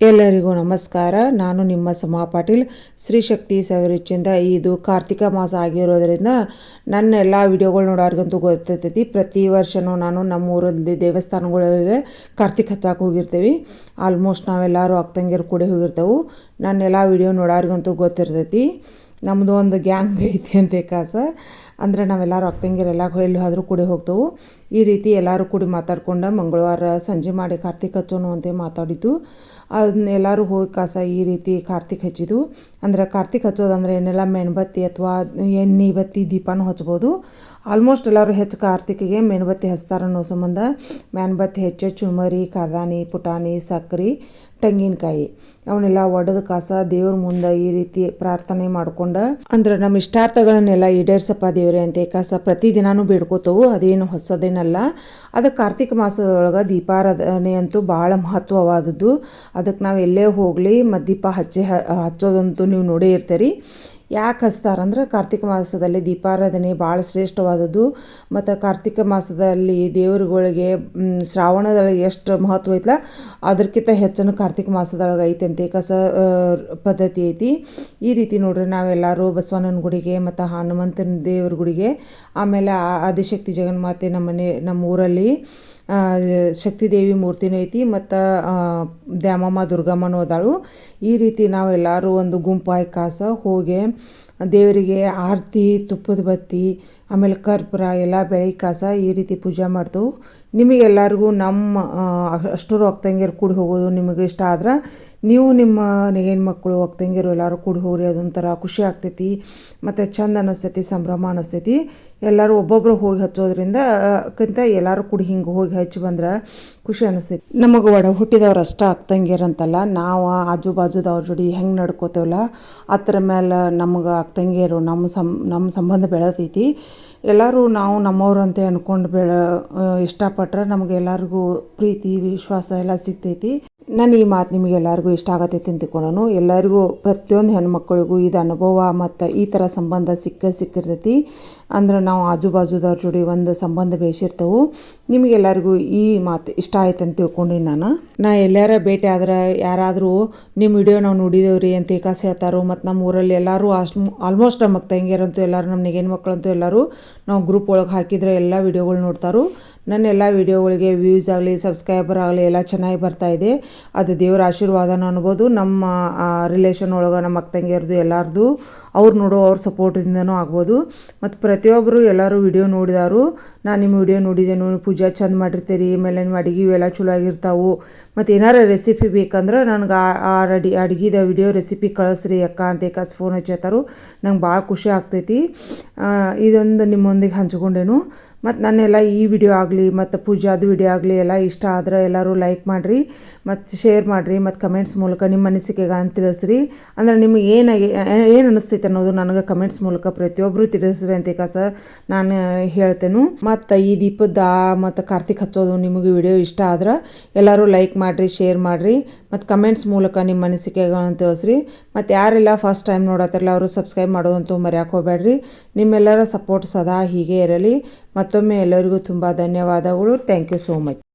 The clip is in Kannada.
ಎಲ್ಲರಿಗೂ ನಮಸ್ಕಾರ. ನಾನು ನಿಮ್ಮ ಸಮಾ ಪಾಟೀಲ್. ಶ್ರೀ ಶಕ್ತಿ ಸವಿರುಚಿಯಿಂದ ಇದು ಕಾರ್ತಿಕ ಮಾಸ ಆಗಿರೋದರಿಂದ ನನ್ನ ಎಲ್ಲ ವಿಡಿಯೋಗಳು ನೋಡೋರ್ಗಂತೂ ಗೊತ್ತಿರ್ತೈತಿ ಪ್ರತಿ ವರ್ಷವೂ ನಾನು ನಮ್ಮ ಊರಲ್ಲಿ ದೇವಸ್ಥಾನಗಳಿಗೆ ಕಾರ್ತಿಕ ಹಚ್ಚಾಕೆ ಹೋಗಿರ್ತೀವಿ. ಆಲ್ಮೋಸ್ಟ್ ನಾವೆಲ್ಲರೂ ಅಕ್ಕಂಗಿರು ಕೂಡ ಹೋಗಿರ್ತೇವೆ. ನನ್ನೆಲ್ಲ ವಿಡಿಯೋ ನೋಡೋರ್ಗಂತೂ ಗೊತ್ತಿರ್ತೈತಿ. ನಮ್ಮದು ಒಂದು ಗ್ಯಾಂಗ್ ಐತಿ ಅಂತ ಕಾಸ ಅಂದರೆ ನಾವೆಲ್ಲರೂ ಅಕ್ಕಂಗಿರೆಲ್ಲ ಎಲ್ಲಿ ಆದರೂ ಕೂಡಿ ಹೋಗ್ತೇವೆ. ಈ ರೀತಿ ಎಲ್ಲರೂ ಕೂಡಿ ಮಾತಾಡ್ಕೊಂಡು ಮಂಗಳವಾರ ಸಂಜೆ ಮಾಡಿ ಕಾರ್ತಿಕ್ ಹಚ್ಚೋನು ಅಂತ ಮಾತಾಡಿದ್ದು. ಅದನ್ನ ಎಲ್ಲರೂ ಹೋಗಿ ಕಾಸ ಈ ರೀತಿ ಕಾರ್ತಿಕ್ ಹಚ್ಚಿದ್ದು. ಅಂದ್ರೆ ಕಾರ್ತಿಕ್ ಹಚ್ಚೋದಂದ್ರೆ ಏನೆಲ್ಲ ಮೇಣಬತ್ತಿ ಅಥವಾ ಎಣ್ಣೆ, ಬತ್ತಿ, ದೀಪನೂ ಹಚ್ಬೋದು. ಆಲ್ಮೋಸ್ಟ್ ಎಲ್ಲರೂ ಹೆಚ್ಚು ಕಾರ್ತಿಕಿಗೆ ಮೇಣಬತ್ತಿ ಹಚ್ತಾರೆ ಅನ್ನೋ ಸಂಬಂಧ. ಮೇಣಬತ್ತಿ ಹೆಚ್ಚು ಚುಮರಿ ಕರ್ದಾನಿ ಪುಟಾಣಿ, ಸಕ್ರೆ, ತೆಂಗಿನಕಾಯಿ ಅವನ್ನೆಲ್ಲ ಒಡೆದು ಕಾಸ ದೇವ್ರ ಮುಂದೆ ಈ ರೀತಿ ಪ್ರಾರ್ಥನೆ ಮಾಡ್ಕೊಂಡು. ಅಂದ್ರೆ ನಮ್ಮ ಇಷ್ಟಾರ್ಥಗಳನ್ನೆಲ್ಲ ಈಡೇರ್ಸಪ್ಪ ದೇವ್ರೆ. ಅಂತ, ಕಾಸ ಪ್ರತಿದಿನಾನು ಬೇಡ್ಕೋತವು, ಅದೇನು ಹೊಸದೇನಲ್ಲ. ಅದು ಕಾರ್ತಿಕ ಮಾಸದೊಳಗೆ ದೀಪಾರಾಧನೆ ಅಂತೂ ಭಾಳ ಮಹತ್ವವಾದದ್ದು. ಅದಕ್ಕೆ ನಾವು ಎಲ್ಲೇ ಹೋಗಲಿ ಮತ್ತು ದೀಪ ಹಚ್ಚಿ ಹಚ್ಚೋದಂತೂ ನೀವು ನೋಡೇ ಇರ್ತೀರಿ. ಯಾಕೆ ಹಚ್ತಾರಂದ್ರೆ ಕಾರ್ತಿಕ ಮಾಸದಲ್ಲಿ ದೀಪಾರಾಧನೆ ಭಾಳ ಶ್ರೇಷ್ಠವಾದದ್ದು. ಮತ್ತು ಕಾರ್ತಿಕ ಮಾಸದಲ್ಲಿ ದೇವರುಗಳಿಗೆ ಶ್ರಾವಣದೊಳಗೆ ಎಷ್ಟು ಮಹತ್ವ ಐತಲ್ಲ ಅದಕ್ಕಿಂತ ಹೆಚ್ಚನ್ನು ಕಾರ್ತಿಕ ಮಾಸದೊಳಗೆ ಐತೆ ಕಸ ಪದ್ಧತಿ ಐತಿ. ಈ ರೀತಿ ನೋಡ್ರಿ, ನಾವೆಲ್ಲರೂ ಬಸವಣ್ಣನ ಗುಡಿಗೆ ಮತ್ತು ಹನುಮಂತನ ದೇವ್ರ ಗುಡಿಗೆ, ಆಮೇಲೆ ಆದಿಶಕ್ತಿ ಜಗನ್ಮಾತೆ ನಮ್ಮ ಮನೆ ನಮ್ಮ ಊರಲ್ಲಿ ಶಕ್ತಿದೇವಿ ಮೂರ್ತಿನೂ ಐತಿ ಮತ್ತು ದ್ಯಾಮಮ್ಮ, ದುರ್ಗಮ್ಮನೂ ಅದಾಳು. ಈ ರೀತಿ ನಾವೆಲ್ಲರೂ ಒಂದು ಗುಂಪಾಗಿ ಕಾಸ ಹೋಗಿ ದೇವರಿಗೆ ಆರತಿ, ತುಪ್ಪದ ಬತ್ತಿ, ಆಮೇಲೆ ಕರ್ಪೂರ ಎಲ್ಲ ಬೆಳಗ್ಗೆ ಕಾಸ ಈ ರೀತಿ ಪೂಜೆ ಮಾಡ್ತೇವೆ. ನಿಮಗೆಲ್ಲರಿಗೂ ನಮ್ಮ ಅಷ್ಟರು ಅಕ್ಕಂಗಿಯರು ಕೂಡಿ ಹೋಗೋದು ನಿಮಗೆ ಇಷ್ಟ ಆದ್ರೆ ನೀವು ನಿಮ್ಮ ನೆಗೆನ ಮಕ್ಕಳು ಒಕ್ತಂಗಿಯರು ಎಲ್ಲರೂ ಕೂಡಿ ಹೋಗ್ರಿ, ಅದೊಂಥರ ಖುಷಿ ಆಗ್ತೈತಿ. ಮತ್ತು ಚಂದ ಅನ್ನಿಸ್ತೈತಿ ಸಂಭ್ರಮ ಅನ್ನಿಸ್ತೈತಿ ಎಲ್ಲರೂ ಒಬ್ಬೊಬ್ಬರು ಹೋಗಿ ಹಚ್ಚೋದ್ರಿಂದ ಕಿಂತ ಎಲ್ಲರೂ ಕೂಡಿ ಹಿಂಗೆ ಹೋಗಿ ಹಚ್ಚಿ ಬಂದ್ರೆ ಖುಷಿ ಅನಿಸ್ತೈತಿ ನಮಗೆ ಒಡ ಹುಟ್ಟಿದವ್ರು ಅಷ್ಟ ಅಂತಲ್ಲ ನಾವು ಆಜು ಬಾಜುದವ್ರ ಜೋಡಿ ಹೆಂಗೆ ನಡ್ಕೋತೇವಲ್ಲ ಅದ್ರ ಮೇಲೆ ನಮಗೆ ಅಕ್ಕಂಗಿಯರು ನಮ್ಮ ಸಂ ನಮ್ಮ ಸಂಬಂಧ ಬೆಳೆದೈತಿ. ಎಲ್ಲರೂ ನಾವು ನಮ್ಮವ್ರು ಅಂತ ಅಂದ್ಕೊಂಡು ಬೆಳ ಇಷ್ಟಪಟ್ರೆ ನಮಗೆ ಎಲ್ಲರಿಗೂ ಪ್ರೀತಿ, ವಿಶ್ವಾಸ ಎಲ್ಲ ಸಿಗ್ತೈತಿ. ನಾನು ಈ ಮಾತು ನಿಮಗೆಲ್ಲರಿಗೂ ಇಷ್ಟ ಆಗತ್ತೆ ಅಂತ ಎಲ್ಲರಿಗೂ, ಪ್ರತಿಯೊಂದು ಹೆಣ್ಮಕ್ಳಿಗೂ ಇದು ಅನುಭವ ಮತ್ತು ಈ ಥರ ಸಂಬಂಧ ಸಿಕ್ಕ ಸಿಕ್ಕಿರ್ತೈತಿ. ಅಂದ್ರೆ ನಾವು ಆಜು ಬಾಜುದವ್ರ ಜೋಡಿ ಒಂದು ಸಂಬಂಧ ಬೆಳೆಸಿರ್ತೇವೆ. ನಿಮಗೆಲ್ಲರಿಗೂ ಈ ಮಾತು ಇಷ್ಟ ಆಯ್ತು ಅಂತ ತಿಳ್ಕೊಂಡು ನಾನು. ನಾ ಎಲ್ಲಾರ ಭೇಟಿ ಆದ್ರೆ ಯಾರಾದರೂ ನಿಮ್ಮ ವಿಡಿಯೋ ನಾವು ನೋಡಿದೇವ್ರಿ ಅಂತ ಏಕಾಸ ಹೇಳ್ತಾರೋ, ಮತ್ತು ನಮ್ಮ ಊರಲ್ಲಿ ಎಲ್ಲರೂ ಅಷ್ಟು ಆಲ್ಮೋಸ್ಟ್ ನಮ್ಮ ತಂಗಿಯರಂತೂ ಎಲ್ಲರೂ ನಮ್ಮ ನೆಗೆನ ಮಕ್ಕಳಂತೂ ಎಲ್ಲರೂ ನಾವು ಗ್ರೂಪ್ ಒಳಗೆ ಹಾಕಿದ್ರೆ ಎಲ್ಲ ವಿಡಿಯೋಗಳು ನೋಡ್ತಾರೋ. ನನ್ನ ಎಲ್ಲ ವಿಡಿಯೋಗಳಿಗೆ ವ್ಯೂಸ್ ಆಗಲಿ ಸಬ್ಸ್ಕ್ರೈಬರ್ ಆಗಲಿ ಎಲ್ಲ ಚೆನ್ನಾಗಿ ಇದೆ. ಅದು ದೇವರ ಆಶೀರ್ವಾದನೂ ಅನ್ಬೋದು. ನಮ್ಮ ರಿಲೇಷನ್ ಒಳಗೆ ನಮ್ಮ ಅಕ್ಕ ತಂಗಿಯರ್ದು ಎಲ್ಲರದು ಅವ್ರು ನೋಡೋ ಅವ್ರ ಸಪೋರ್ಟಿಂದನೂ ಆಗ್ಬೋದು. ಮತ್ತು ಪ್ರತಿಯೊಬ್ಬರು ಎಲ್ಲರೂ ವಿಡಿಯೋ ನೋಡಿದಾರು. ನಾನು ನಿಮ್ಮ ವಿಡಿಯೋ ನೋಡಿದ್ದೇನು ಪೂಜಾ ಚಂದ ಮಾಡಿರ್ತೀರಿ ಆಮೇಲೆ ನಿಮ್ಮ ಅಡುಗೆ ಎಲ್ಲ ಚಲೋ ಆಗಿರ್ತಾವೆ. ಮತ್ತು ಏನಾರ ರೆಸಿಪಿ ಬೇಕಂದ್ರೆ ನನಗೆ ಆ ರೆಡಿ ಅಡುಗೆದ ವಿಡಿಯೋ ರೆಸಿಪಿ ಕಳಿಸ್ರಿ ಅಕ್ಕ ಅಂತ ಕಸ್ ಫೋನ್ ಹಚ್ಚತ್ತಾರು ನಂಗೆ ಭಾಳ ಖುಷಿ ಆಗ್ತೈತಿ. ಇದೊಂದು ನಿಮ್ಮೊಂದಿಗೆ ಹಂಚ್ಕೊಂಡೇನು. ಮತ್ತು ನನ್ನೆಲ್ಲ ಈ ವಿಡಿಯೋ ಆಗಲಿ, ಮತ್ತು ಪೂಜಾದು ವಿಡಿಯೋ ಆಗಲಿ ಎಲ್ಲ ಇಷ್ಟ ಆದ್ರೆ ಎಲ್ಲರೂ ಲೈಕ್ ಮಾಡಿರಿ, ಮತ್ತು ಶೇರ್ ಮಾಡಿರಿ, ಮತ್ತು ಕಮೆಂಟ್ಸ್ ಮೂಲಕ ನಿಮ್ಮ ಅನಿಸಿಕೆಗಳನ್ನು ತಿಳಿಸ್ರಿ. ಅಂದ್ರೆ ನಿಮಗೆ ಏನಾಗಿ ಏನು ಅನಿಸ್ತೈತೆ ಅನ್ನೋದು ನನಗೆ ಕಮೆಂಟ್ಸ್ ಮೂಲಕ ಪ್ರತಿಯೊಬ್ಬರು ತಿಳಿಸ್ರಿ ಅಂತ ಕಸ ನಾನು ಹೇಳ್ತೇನೆ. ಮತ್ತು ಈ ದೀಪದ, ಮತ್ತು ಕಾರ್ತಿಕ್ ಹಚ್ಚೋದು ನಿಮಗೆ ವಿಡಿಯೋ ಇಷ್ಟ ಆದ್ರೆ ಎಲ್ಲರೂ ಲೈಕ್ ಮಾಡಿರಿ ಶೇರ್ ಮಾಡಿರಿ. ಮತ್ತು ಕಮೆಂಟ್ಸ್ ಮೂಲಕ ನಿಮ್ಮ ಅನಿಸಿಕೆಗಳನ್ನು ತಿಳಿಸ್ರಿ. ಮತ್ತು ಯಾರೆಲ್ಲ ಫಸ್ಟ್ ಟೈಮ್ ನೋಡತ್ತಾರಲ್ಲ ಅವರು ಸಬ್ಸ್ಕ್ರೈಬ್ ಮಾಡೋದಂತೂ ಮರ್ಯಾಕೆ ಹೋಗಬೇಡ್ರಿ. ನಿಮ್ಮೆಲ್ಲರ ಸಪೋರ್ಟ್ ಸದಾ ಹೀಗೆ ಇರಲಿ. ಮತ್ತೊಮ್ಮೆ ಎಲ್ಲರಿಗೂ ತುಂಬ ಧನ್ಯವಾದಗಳು. Thank you so much